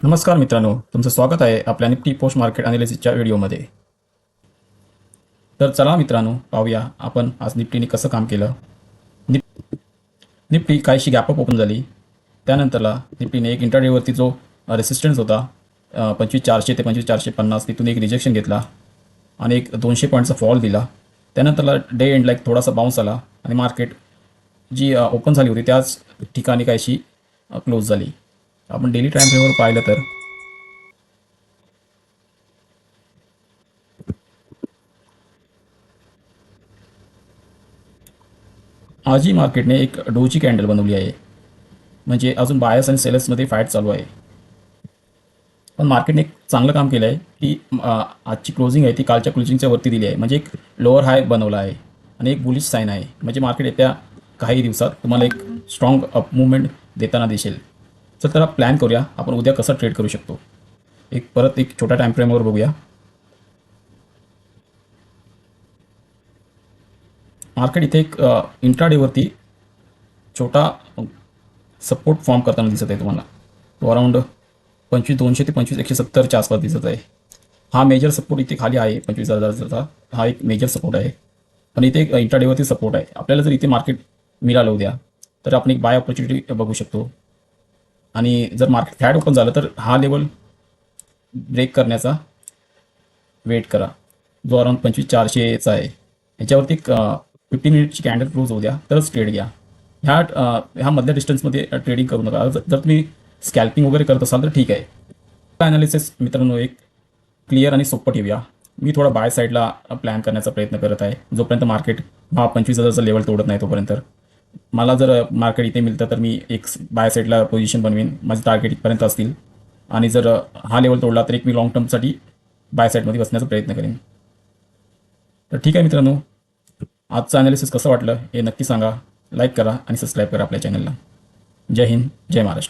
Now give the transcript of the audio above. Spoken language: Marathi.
नमस्कार मित्रांनो तुमचं स्वागत आहे आपल्या निफ्टी पोस्ट मार्केट अनालिसिसच्या व्हिडिओमध्ये. तर चला मित्रांनो पाहूया आपण आज निफ्टीने कसं काम केलं. निप निफ्टी काहीशी गॅपअप ओपन झाली. त्यानंतरला निफ्टीने एक इंटरडेवरती जो रेसिस्टन्स होता पंचवीस चारशे ते पंचवीस चारशे पन्नास तिथून एक रिजेक्शन घेतला आणि एक दोनशे पॉईंटचा फॉल दिला. त्यानंतरला डे एंडला एक थोडासा बाउन्स आला आणि मार्केट जी ओपन झाली होती त्याच ठिकाणी काहीशी क्लोज झाली. आपण डेली टाइम फ्रेमवर पाहिलं तर. आजही मार्केटने एक डोची कॅन्डल बनवली आहे. म्हणजे अजून बायस आणि सेलर्समध्ये फाईट चालू आहे. पण मार्केटने एक चांगलं काम केलं आहे की आजची क्लोजिंग आहे ती कालच्या क्लोजिंगच्या वरती दिली आहे. म्हणजे एक लोअर हाय बनवला आहे. आणि एक बुलिश साईन आहे. म्हणजे मार्केट येत्या काही दिवसात तुम्हाला एक स्ट्रॉंग अप मुवमेंट देताना दिसेल. चल त्याला प्लॅन करूया. आपण उद्या कसं ट्रेड करू शकतो. एक परत एक छोट्या टाईमफ्रेमवर बघूया. मार्केट इथे एक इंट्राडेवरती छोटा सपोर्ट फॉर्म करताना दिसत आहे तुम्हाला. तो अराऊंड पंचवीस दोनशे ते पंचवीस एकशे सत्तरच्या आसपास दिसत आहे. हा मेजर सपोर्ट इथे खाली आहे पंचवीस हजारचा. हा एक मेजर सपोर्ट आहे. पण इथे एक इंट्राडेवरती सपोर्ट आहे. आपल्याला जर इथे मार्केट मिळालं उद्या तर आपण एक बाय ऑपॉर्च्युनिटी बघू शकतो. आणि जर मार्केट फ्लॅट ओपन झालं तर हा लेवल ब्रेक करण्याचा वेट करा. जो अराउंड पंचवीस चारशेचा आहे. ह्याच्यावरती फिफ्टी मिनिटची कॅन्डल क्लोज होऊ द्या. तरच ट्रेड घ्या. ह्या ह्या मधल्या डिस्टन्समध्ये ट्रेडिंग करू नका. जर जर तुम्ही स्कॅल्पिंग वगैरे करत असाल तर ठीक आहे. ॲनालिसिस मित्रांनो एक क्लिअर आणि सोपं ठेवूया. मी थोडा बाय साईडला प्लॅन करण्याचा प्रयत्न करत आहे. जोपर्यंत मार्केट हा पंचवीस हजारचा लेवल तोडत नाही तोपर्यंत. मला जर मार्केट इथे मिळतं तर मी एक बाय साईडला पोझिशन बनवीन. माझे टार्गेट इथपर्यंत असतील. आणि जर हा लेवल तोडला तर एक मी लॉंग टर्मसाठी बाय साईडमध्ये बसण्याचा प्रयत्न करेन. तर ठीक आहे मित्रांनो. आजचं ॲनालिसिस कसं वाटलं हे नक्की सांगा. लाईक करा आणि सबस्क्राईब करा आपल्या चॅनलला जय हिंद जय महाराष्ट्र.